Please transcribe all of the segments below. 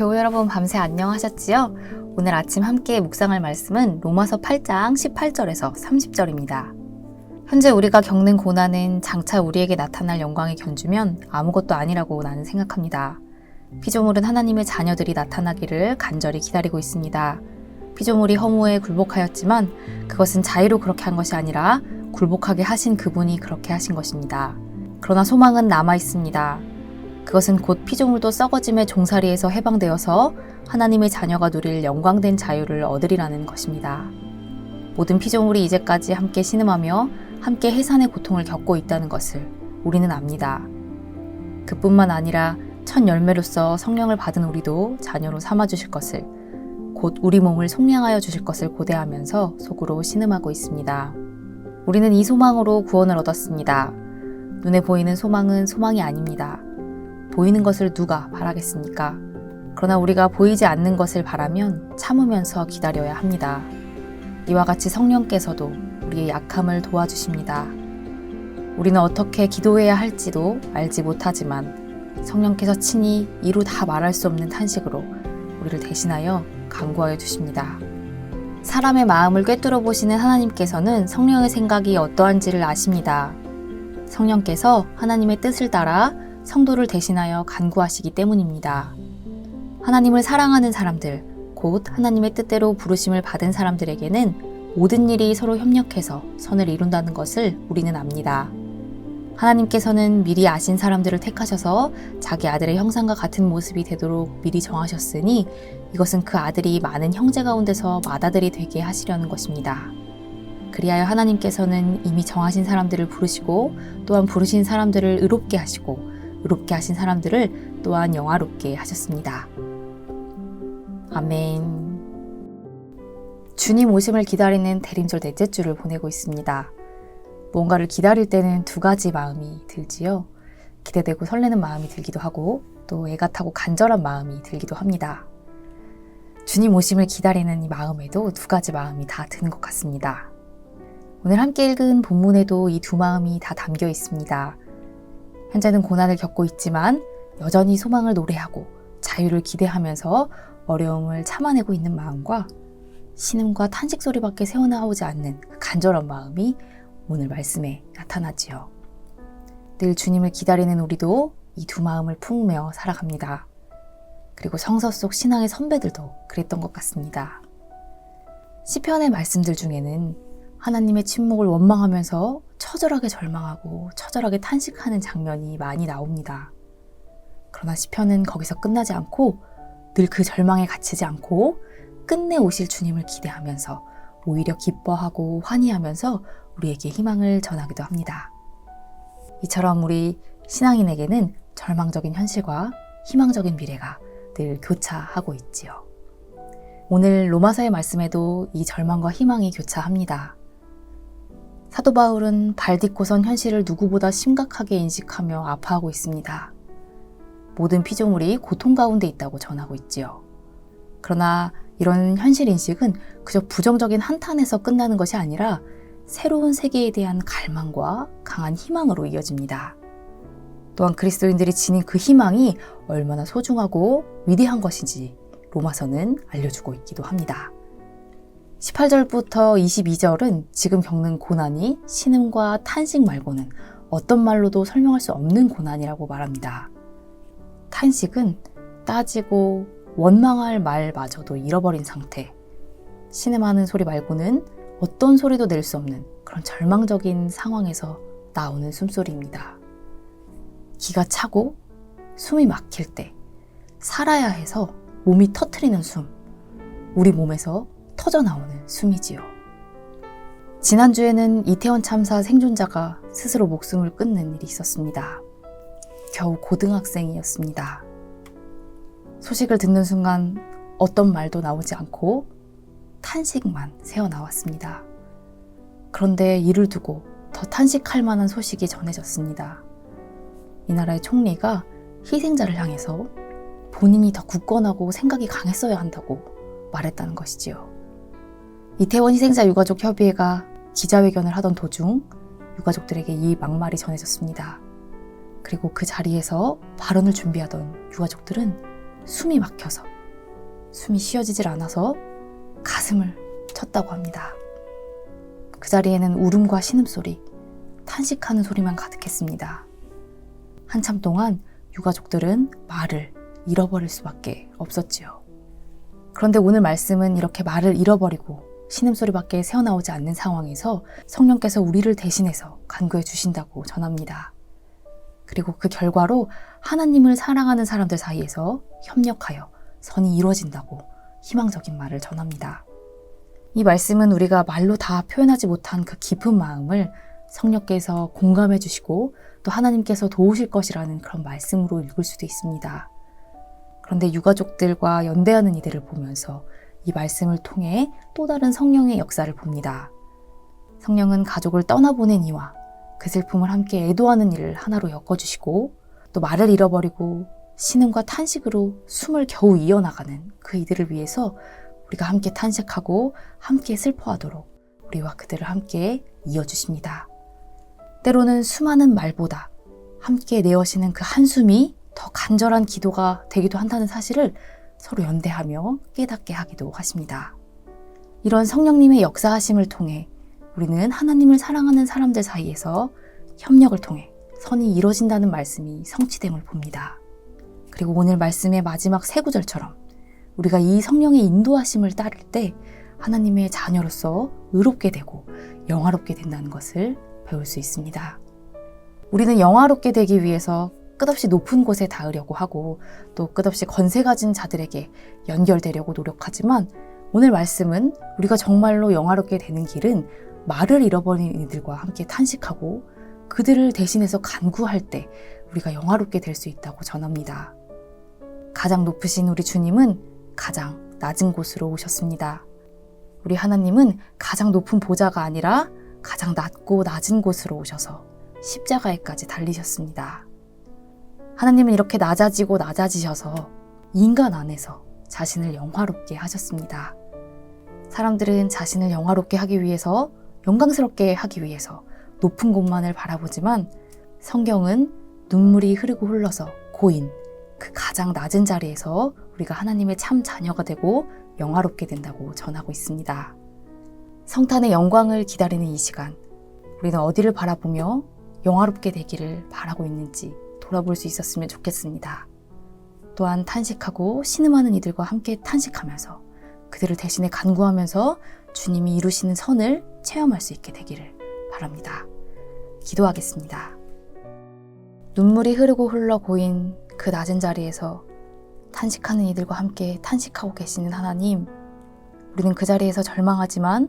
교우 여러분 밤새 안녕하셨지요? 오늘 아침 함께 묵상할 말씀은 로마서 8장 18절에서 30절입니다. 현재 우리가 겪는 고난은 장차 우리에게 나타날 영광에 견주면 아무것도 아니라고 나는 생각합니다. 피조물은 하나님의 자녀들이 나타나기를 간절히 기다리고 있습니다. 피조물이 허무에 굴복하였지만 그것은 자의로 그렇게 한 것이 아니라 굴복하게 하신 그분이 그렇게 하신 것입니다. 그러나 소망은 남아 있습니다. 그것은 곧 피조물도 썩어짐의 종살이에서 해방되어서 하나님의 자녀가 누릴 영광된 자유를 얻으리라는 것입니다. 모든 피조물이 이제까지 함께 신음하며 함께 해산의 고통을 겪고 있다는 것을 우리는 압니다. 그뿐만 아니라 첫 열매로서 성령을 받은 우리도 자녀로 삼아 주실 것을 곧 우리 몸을 속량하여 주실 것을 고대하면서 속으로 신음하고 있습니다. 우리는 이 소망으로 구원을 얻었습니다. 눈에 보이는 소망은 소망이 아닙니다. 보이는 것을 누가 바라겠습니까? 그러나 우리가 보이지 않는 것을 바라면 참으면서 기다려야 합니다. 이와 같이 성령께서도 우리의 약함을 도와주십니다. 우리는 어떻게 기도해야 할지도 알지 못하지만 성령께서 친히 이루 다 말할 수 없는 탄식으로 우리를 대신하여 강구하여 주십니다. 사람의 마음을 꿰뚫어 보시는 하나님께서는 성령의 생각이 어떠한지를 아십니다. 성령께서 하나님의 뜻을 따라 성도를 대신하여 간구하시기 때문입니다. 하나님을 사랑하는 사람들, 곧 하나님의 뜻대로 부르심을 받은 사람들에게는 모든 일이 서로 협력해서 선을 이룬다는 것을 우리는 압니다. 하나님께서는 미리 아신 사람들을 택하셔서 자기 아들의 형상과 같은 모습이 되도록 미리 정하셨으니 이것은 그 아들이 많은 형제 가운데서 맏아들이 되게 하시려는 것입니다. 그리하여 하나님께서는 이미 정하신 사람들을 부르시고 또한 부르신 사람들을 의롭게 하시고 의롭게 하신 사람들을 또한 영화롭게 하셨습니다. 아멘. 주님 오심을 기다리는 대림절 넷째 주를 보내고 있습니다. 뭔가를 기다릴 때는 두 가지 마음이 들지요. 기대되고 설레는 마음이 들기도 하고 또 애가 타고 간절한 마음이 들기도 합니다. 주님 오심을 기다리는 이 마음에도 두 가지 마음이 다 드는 것 같습니다. 오늘 함께 읽은 본문에도 이 두 마음이 다 담겨 있습니다. 현재는 고난을 겪고 있지만 여전히 소망을 노래하고 자유를 기대하면서 어려움을 참아내고 있는 마음과 신음과 탄식 소리밖에 새어나오지 않는 그 간절한 마음이 오늘 말씀에 나타나지요. 늘 주님을 기다리는 우리도 이 두 마음을 품으며 살아갑니다. 그리고 성서 속 신앙의 선배들도 그랬던 것 같습니다. 시편의 말씀들 중에는 하나님의 침묵을 원망하면서 처절하게 절망하고 처절하게 탄식하는 장면이 많이 나옵니다. 그러나 시편은 거기서 끝나지 않고 늘 그 절망에 갇히지 않고 끝내 오실 주님을 기대하면서 오히려 기뻐하고 환희하면서 우리에게 희망을 전하기도 합니다. 이처럼 우리 신앙인에게는 절망적인 현실과 희망적인 미래가 늘 교차하고 있지요. 오늘 로마서의 말씀에도 이 절망과 희망이 교차합니다. 사도 바울은 발 딛고선 현실을 누구보다 심각하게 인식하며 아파하고 있습니다. 모든 피조물이 고통 가운데 있다고 전하고 있지요. 그러나 이런 현실 인식은 그저 부정적인 한탄에서 끝나는 것이 아니라 새로운 세계에 대한 갈망과 강한 희망으로 이어집니다. 또한 그리스도인들이 지닌 그 희망이 얼마나 소중하고 위대한 것인지 로마서는 알려주고 있기도 합니다. 18절부터 22절은 지금 겪는 고난이 신음과 탄식 말고는 어떤 말로도 설명할 수 없는 고난이라고 말합니다. 탄식은 따지고 원망할 말마저도 잃어버린 상태. 신음하는 소리 말고는 어떤 소리도 낼 수 없는 그런 절망적인 상황에서 나오는 숨소리입니다. 기가 차고 숨이 막힐 때 살아야 해서 몸이 터트리는 숨. 우리 몸에서 터져 나오는 숨이지요. 지난주에는 이태원 참사 생존자가 스스로 목숨을 끊는 일이 있었습니다. 겨우 고등학생이었습니다. 소식을 듣는 순간 어떤 말도 나오지 않고 탄식만 새어 나왔습니다. 그런데 이를 두고 더 탄식할 만한 소식이 전해졌습니다. 이 나라의 총리가 희생자를 향해서 본인이 더 굳건하고 생각이 강했어야 한다고 말했다는 것이지요. 이태원 희생자 유가족 협의회가 기자회견을 하던 도중 유가족들에게 이 막말이 전해졌습니다. 그리고 그 자리에서 발언을 준비하던 유가족들은 숨이 막혀서 숨이 쉬어지질 않아서 가슴을 쳤다고 합니다. 그 자리에는 울음과 신음소리, 탄식하는 소리만 가득했습니다. 한참 동안 유가족들은 말을 잃어버릴 수밖에 없었지요. 그런데 오늘 말씀은 이렇게 말을 잃어버리고 신음소리밖에 새어나오지 않는 상황에서 성령께서 우리를 대신해서 간구해 주신다고 전합니다. 그리고 그 결과로 하나님을 사랑하는 사람들 사이에서 협력하여 선이 이루어진다고 희망적인 말을 전합니다. 이 말씀은 우리가 말로 다 표현하지 못한 그 깊은 마음을 성령께서 공감해 주시고 또 하나님께서 도우실 것이라는 그런 말씀으로 읽을 수도 있습니다. 그런데 유가족들과 연대하는 이들을 보면서 이 말씀을 통해 또 다른 성령의 역사를 봅니다. 성령은 가족을 떠나보낸 이와 그 슬픔을 함께 애도하는 일을 하나로 엮어주시고 또 말을 잃어버리고 신음과 탄식으로 숨을 겨우 이어나가는 그 이들을 위해서 우리가 함께 탄식하고 함께 슬퍼하도록 우리와 그들을 함께 이어주십니다. 때로는 수많은 말보다 함께 내어시는 그 한숨이 더 간절한 기도가 되기도 한다는 사실을 서로 연대하며 깨닫게 하기도 하십니다. 이런 성령님의 역사하심을 통해 우리는 하나님을 사랑하는 사람들 사이에서 협력을 통해 선이 이루어진다는 말씀이 성취됨을 봅니다. 그리고 오늘 말씀의 마지막 세 구절처럼 우리가 이 성령의 인도하심을 따를 때 하나님의 자녀로서 의롭게 되고 영화롭게 된다는 것을 배울 수 있습니다. 우리는 영화롭게 되기 위해서 끝없이 높은 곳에 닿으려고 하고 또 끝없이 권세 가진 자들에게 연결되려고 노력하지만 오늘 말씀은 우리가 정말로 영화롭게 되는 길은 말을 잃어버린 이들과 함께 탄식하고 그들을 대신해서 간구할 때 우리가 영화롭게 될 수 있다고 전합니다. 가장 높으신 우리 주님은 가장 낮은 곳으로 오셨습니다. 우리 하나님은 가장 높은 보좌가 아니라 가장 낮고 낮은 곳으로 오셔서 십자가에까지 달리셨습니다. 하나님은 이렇게 낮아지고 낮아지셔서 인간 안에서 자신을 영화롭게 하셨습니다. 사람들은 자신을 영화롭게 하기 위해서 영광스럽게 하기 위해서 높은 곳만을 바라보지만 성경은 눈물이 흐르고 흘러서 고인 그 가장 낮은 자리에서 우리가 하나님의 참 자녀가 되고 영화롭게 된다고 전하고 있습니다. 성탄의 영광을 기다리는 이 시간, 우리는 어디를 바라보며 영화롭게 되기를 바라고 있는지 돌아볼 수 있었으면 좋겠습니다. 또한 탄식하고 신음하는 이들과 함께 탄식하면서 그들을 대신에 간구하면서 주님이 이루시는 선을 체험할 수 있게 되기를 바랍니다. 기도하겠습니다. 눈물이 흐르고 흘러 고인 그 낮은 자리에서 탄식하는 이들과 함께 탄식하고 계시는 하나님, 우리는 그 자리에서 절망하지만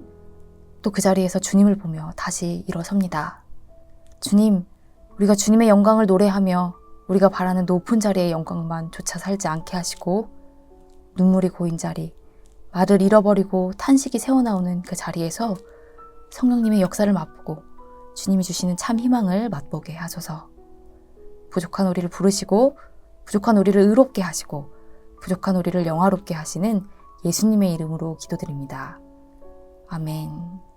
또 그 자리에서 주님을 보며 다시 일어섭니다. 주님, 우리가 주님의 영광을 노래하며 우리가 바라는 높은 자리의 영광만 조차 살지 않게 하시고 눈물이 고인 자리, 말을 잃어버리고 탄식이 새어나오는 그 자리에서 성령님의 역사를 맛보고 주님이 주시는 참 희망을 맛보게 하소서. 부족한 우리를 부르시고 부족한 우리를 의롭게 하시고 부족한 우리를 영화롭게 하시는 예수님의 이름으로 기도드립니다. 아멘.